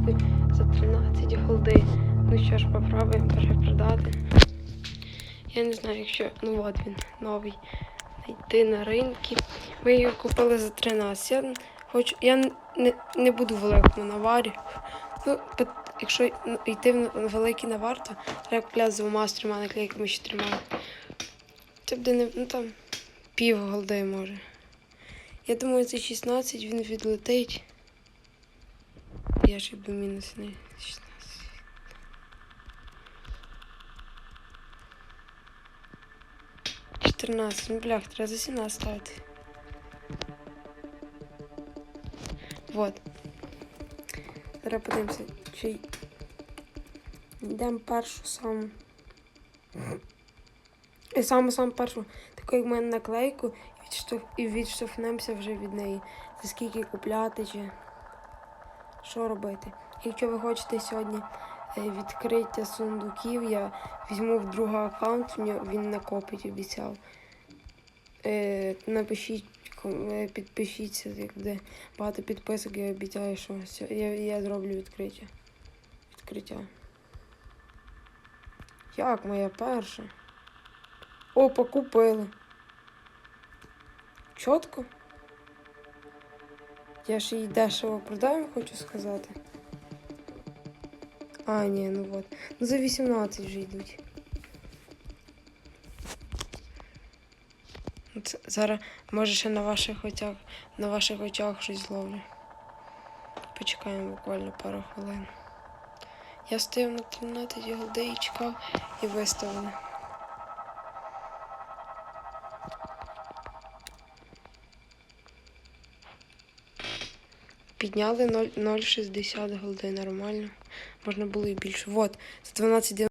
наклейку за 13 голди. Ну що ж, попробуємо перепродати. Я не знаю, якщо. Ну от він, новий. Йти на ринки. Ми його купили за 13. Я хочу. Я не, не буду в великому наварі. Ну, якщо йти в великий навар, то треба купляти з двома з трьома наклейками з чотирма. Це буде не. Ну там пів голди може. Я думаю, це 16 він відлетить. Я ж якби мінус не 16. Чотирнадцять, ну блях, треба за 17 ставити. Вот. Зараз подивимося, чи йдемо першу саму. І саму саму першу, таку як в мене наклейку, і відштовхнемося вже від неї. За скільки купляти чи що робити. Якщо ви хочете сьогодні е, відкриття сундуків, я візьму в другий аккаунт, він накопить, обіцяв. Е, напишіть, е, підпишіться, як буде багато підписок, я обіцяю, що я, я зроблю відкриття. Відкриття. Як моя перша? Опа, купили. Чітко? Я ж її дешево продаю, хочу сказати. А, ні, ну от. Ну за 18 вже йдуть. Це, зараз може ще на ваших очах, на ваших очах щось зловлю. Почекаємо буквально пару хвилин. Я стояв на 13 голди і чекав і виставили. Підняли 0,60 голди нормально. Можна було і більше. Вот, за 12